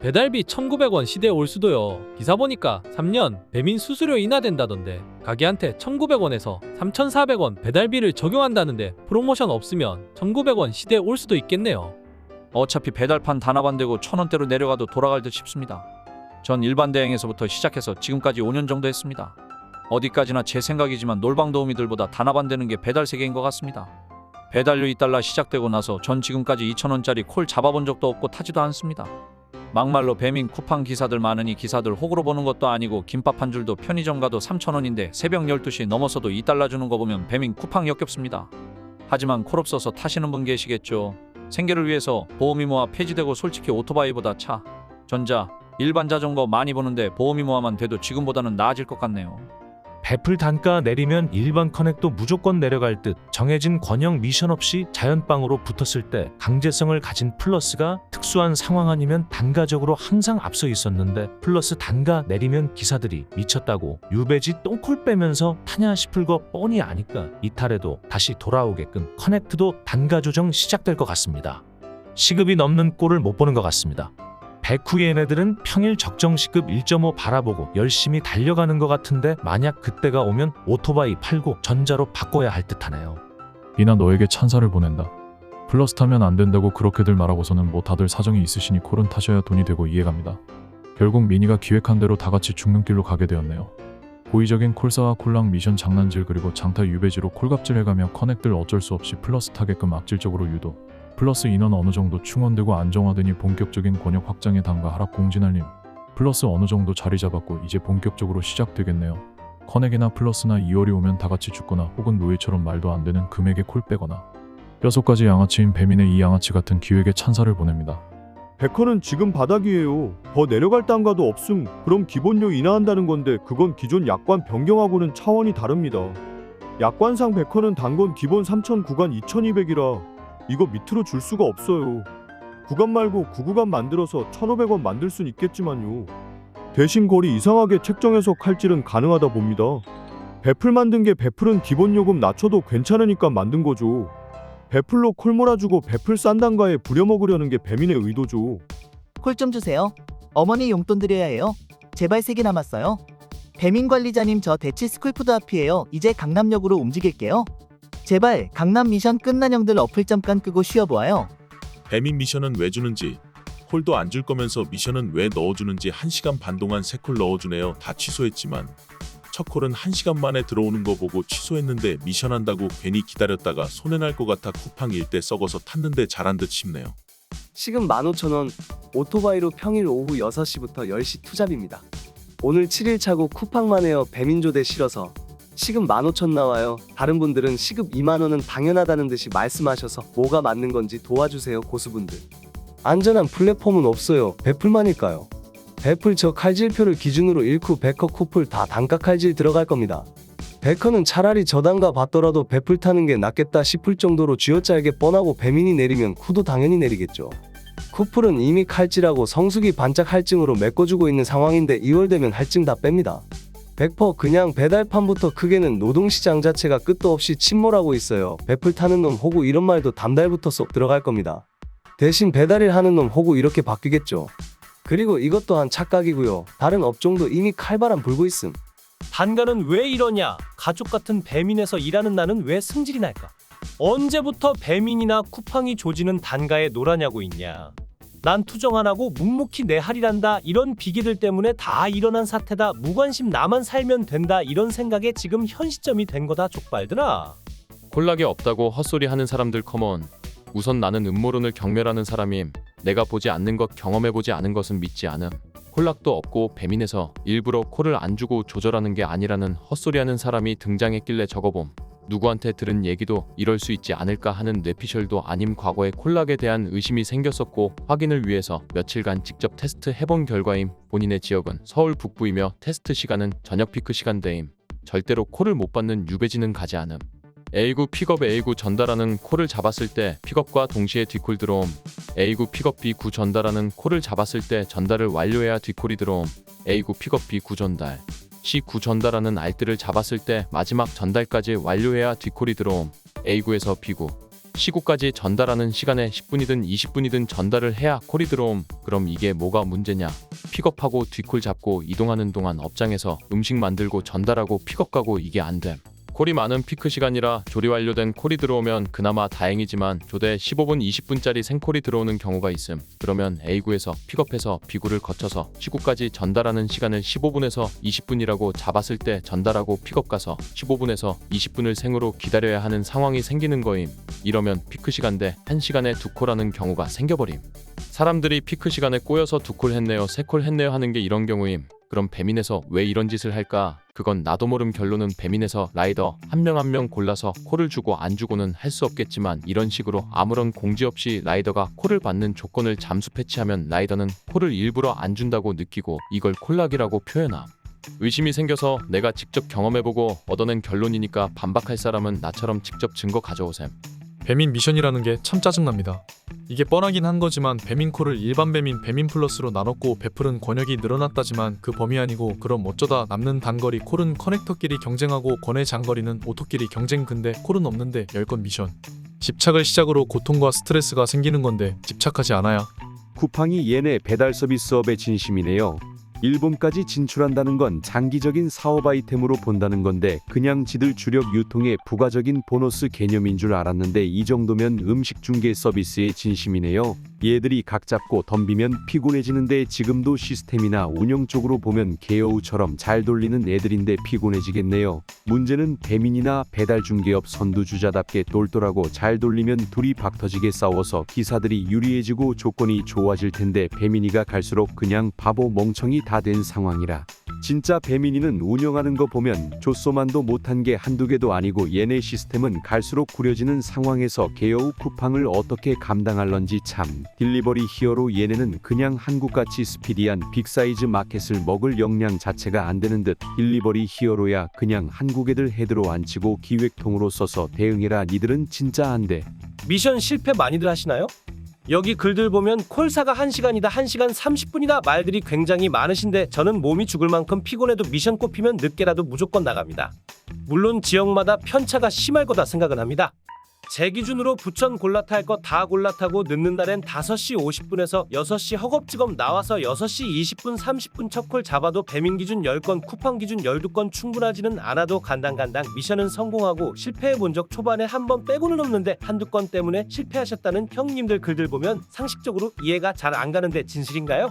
배달비 1900원 시대에 올 수도요. 기사 보니까 3년 배민 수수료 인하된다던데 가게한테 1900원에서 3400원 배달비를 적용한다는데 프로모션 없으면 1900원 시대에 올 수도 있겠네요. 어차피 배달판 단합 안 되고 천원대로 내려가도 돌아갈 듯 싶습니다. 전 일반 대행에서부터 시작해서 지금까지 5년 정도 했습니다. 어디까지나 제 생각이지만 놀방 도우미들보다 단합 안 되는 게 배달 세계인 것 같습니다. 배달료 2달러 시작되고 나서 전 지금까지 2천원짜리 콜 잡아본 적도 없고 타지도 않습니다. 막말로 배민 쿠팡 기사들 많으니 기사들 호구로 보는 것도 아니고 김밥 한 줄도 편의점 가도 3천원인데 새벽 12시 넘어서도 2달러 주는 거 보면 배민 쿠팡 역겹습니다. 하지만 콜 없어서 타시는 분 계시겠죠. 생계를 위해서 보험이 모아 폐지되고 솔직히 오토바이보다 차, 전자, 일반 자전거 많이 보는데 보험이 모아만 돼도 지금보다는 나아질 것 같네요. 배풀 단가 내리면 일반 커넥도 무조건 내려갈 듯 정해진 권역 미션 없이 자연빵으로 붙었을 때 강제성을 가진 플러스가 특수한 상황 아니면 단가적으로 항상 앞서 있었는데 플러스 단가 내리면 기사들이 미쳤다고 유배지 똥콜 빼면서 타냐 싶을 거 뻔히 아니까 이탈해도 다시 돌아오게끔 커넥트도 단가 조정 시작될 것 같습니다. 시급이 넘는 꼴을 못 보는 것 같습니다. 백후의 얘네들은 평일 적정 시급 1.5 바라보고 열심히 달려가는 것 같은데 만약 그때가 오면 오토바이 팔고 전자로 바꿔야 할 듯하네요. 이나 너에게 찬사를 보낸다. 플러스 타면 안 된다고 그렇게들 말하고서는 뭐 다들 사정이 있으시니 콜은 타셔야 돈이 되고 이해갑니다. 결국 미니가 기획한 대로 다 같이 죽는 길로 가게 되었네요. 고의적인 콜사와 콜랑 미션 장난질 그리고 장타 유배지로 콜갑질 해가며 커넥들 어쩔 수 없이 플러스 타게끔 악질적으로 유도. 플러스 인원 어느 정도 충원되고 안정화되니 본격적인 권역 확장의 단가 하락 공진알림. 플러스 어느 정도 자리 잡았고 이제 본격적으로 시작되겠네요. 커넥이나 플러스나 2월이 오면 다 같이 죽거나 혹은 노예처럼 말도 안 되는 금액의 콜 빼거나 뼛속까지 양아치인 배민의 이 양아치 같은 기획에 찬사를 보냅니다. 백커는 지금 바닥이에요. 더 내려갈 단가도 없음. 그럼 기본료 인하한다는 건데 그건 기존 약관 변경하고는 차원이 다릅니다. 약관상 백커는 단건 기본 3,000 구간 2,200이라 이거 밑으로 줄 수가 없어요. 구간 말고 9구간 만들어서 1,500원 만들 순 있겠지만요. 대신 거리 이상하게 책정해서 칼질은 가능하다 봅니다. 배풀 만든 게 배풀은 기본 요금 낮춰도 괜찮으니까 만든 거죠. 배풀로 콜 몰아주고 배풀 싼 단가에 부려먹으려는 게 배민의 의도죠. 콜 좀 주세요. 어머니 용돈 드려야 해요. 제발 3개 남았어요. 배민 관리자님 저 대치 스쿨푸드 앞이에요. 이제 강남역으로 움직일게요. 제발 강남 미션 끝난 형들 어플 잠깐 끄고 쉬어보아요. 배민 미션은 왜 주는지 콜도 안 줄 거면서 미션은 왜 넣어주는지 1시간 반 동안 세 콜 넣어주네요. 다 취소했지만 첫 콜은 1시간 만에 들어오는 거 보고 취소했는데 미션 한다고 괜히 기다렸다가 손해날 것 같아 쿠팡 일대 썩어서 탔는데 잘한 듯 싶네요. 시급 15,000원, 오토바이로 평일 오후 6시부터 10시 투잡입니다. 오늘 7일 차고 쿠팡만 해요. 배민조대 실어서. 시급 15,000 나와요. 다른 분들은 시급 2만 원은 당연하다는 듯이 말씀하셔서 뭐가 맞는 건지 도와주세요, 고수분들. 안전한 플랫폼은 없어요. 배풀만일까요? 배풀 저 칼질표를 기준으로 1쿠 베커 쿠플 다 단가 칼질 들어갈 겁니다. 베커는 차라리 저단가 받더라도 배풀 타는 게 낫겠다 싶을 정도로 쥐어짜게 뻔하고 배민이 내리면 쿠도 당연히 내리겠죠. 쿠플은 이미 칼질하고 성수기 반짝 할증으로 메꿔주고 있는 상황인데 2월 되면 할증 다 뺍니다. 100% 그냥 배달판부터 크게는 노동시장 자체가 끝도 없이 침몰하고 있어요. 배풀 타는 놈 호구 이런 말도 담달부터 쏙 들어갈 겁니다. 대신 배달일 하는 놈 호구 이렇게 바뀌겠죠. 그리고 이것 또한 착각이고요. 다른 업종도 이미 칼바람 불고 있음. 단가는 왜 이러냐? 가족 같은 배민에서 일하는 나는 왜 승질이 날까? 언제부터 배민이나 쿠팡이 조지는 단가에 놀아냐고 있냐? 난 투정 안 하고 묵묵히 내 할이란다 이런 비기들 때문에 다 일어난 사태다 무관심 나만 살면 된다 이런 생각에 지금 현 시점이 된 거다 족발들아 콜락이 없다고 헛소리 하는 사람들 컴온. 우선 나는 음모론을 경멸하는 사람임. 내가 보지 않는 것 경험해보지 않은 것은 믿지 않음. 콜락도 없고 배민에서 일부러 콜을 안 주고 조절하는 게 아니라는 헛소리하는 사람이 등장했길래 적어봄. 누구한테 들은 얘기도 이럴 수 있지 않을까 하는 뇌피셜도 아님 과거에 콜락에 대한 의심이 생겼었고 확인을 위해서 며칠간 직접 테스트 해본 결과임. 본인의 지역은 서울 북부이며 테스트 시간은 저녁 피크 시간대임. 절대로 콜을 못 받는 유배지는 가지 않음. A9 픽업 A9 전달하는 콜을 잡았을 때 픽업과 동시에 뒷콜 들어옴. A9 픽업 B9 전달하는 콜을 잡았을 때 전달을 완료해야 뒷콜이 들어옴. A9 픽업 B9 전달 C9 전달하는 알뜰을 잡았을 때 마지막 전달까지 완료해야 뒷콜이 들어옴 A9에서 B9 시구까지 전달하는 시간에 10분이든 20분이든 전달을 해야 콜이 들어옴. 그럼 이게 뭐가 문제냐? 픽업하고 뒷콜 잡고 이동하는 동안 업장에서 음식 만들고 전달하고 픽업 가고 이게 안 됨. 콜이 많은 피크 시간이라 조리 완료된 콜이 들어오면 그나마 다행이지만 조대 15분 20분짜리 생콜이 들어오는 경우가 있음. 그러면 A구에서 픽업해서 B구를 거쳐서 C구까지 전달하는 시간을 15분에서 20분이라고 잡았을 때 전달하고 픽업 가서 15분에서 20분을 생으로 기다려야 하는 상황이 생기는 거임. 이러면 피크 시간 대 1시간에 두 콜하는 경우가 생겨버림. 사람들이 피크 시간에 꼬여서 두 콜 했네요, 세 콜 했네요 하는 게 이런 경우임. 그럼 배민에서 왜 이런 짓을 할까? 그건 나도 모름 결론은 배민에서 라이더 한명 한 명 골라서 콜을 주고 안 주고는 할 수 없겠지만 이런 식으로 아무런 공지 없이 라이더가 콜을 받는 조건을 잠수 패치하면 라이더는 콜을 일부러 안 준다고 느끼고 이걸 콜락이라고 표현함. 의심이 생겨서 내가 직접 경험해보고 얻어낸 결론이니까 반박할 사람은 나처럼 직접 증거 가져오셈. 배민 미션이라는 게 참 짜증납니다. 이게 뻔하긴 한 거지만 배민콜을 일반 배민, 배민 플러스로 나눴고 베풀은 권역이 늘어났다지만 그 범위 아니고 그럼 어쩌다 남는 단거리 콜은 커넥터끼리 경쟁하고 권의 장거리는 오토끼리 경쟁 근데 콜은 없는데 10건 미션. 집착을 시작으로 고통과 스트레스가 생기는 건데 집착하지 않아야 쿠팡이 얘네 배달 서비스업의 진심이네요. 일본까지 진출한다는 건 장기적인 사업 아이템으로 본다는 건데 그냥 지들 주력 유통의 부가적인 보너스 개념인 줄 알았는데 이 정도면 음식 중개 서비스의 진심이네요. 얘들이 각 잡고 덤비면 피곤해지는데 지금도 시스템이나 운영 쪽으로 보면 개여우처럼 잘 돌리는 애들인데 피곤해지겠네요. 문제는 배민이나 배달 중개업 선두주자답게 똘똘하고 잘 돌리면 둘이 박터지게 싸워서 기사들이 유리해지고 조건이 좋아질 텐데 배민이가 갈수록 그냥 바보 멍청이 다 된 상황이라 진짜 배민이는 운영하는 거 보면 조소만도 못한 게 한두 개도 아니고 얘네 시스템은 갈수록 구려지는 상황에서 개여우 쿠팡을 어떻게 감당할런지 참 딜리버리 히어로 얘네는 그냥 한국같이 스피디한 빅사이즈 마켓을 먹을 역량 자체가 안 되는 듯 딜리버리 히어로야 그냥 한국 애들 헤드로 안 치고 기획통으로 써서 대응해라 니들은 진짜 안돼 미션 실패 많이들 하시나요? 여기 글들 보면 콜사가 1시간이다 1시간 30분이다 말들이 굉장히 많으신데 저는 몸이 죽을 만큼 피곤해도 미션 꼽히면 늦게라도 무조건 나갑니다. 물론 지역마다 편차가 심할 거다 생각은 합니다. 제 기준으로 부천 골라탈 거다 골라타고 늦는 날엔 5시 50분에서 6시 허겁지겁 나와서 6시 20분 30분 첫콜 잡아도 배민 기준 10건 쿠팡 기준 12건 충분하지는 않아도 간당간당 미션은 성공하고 실패해 본 적 초반에 한 번 빼고는 없는데 한두 건 때문에 실패하셨다는 형님들 글들 보면 상식적으로 이해가 잘 안 가는데 진실인가요?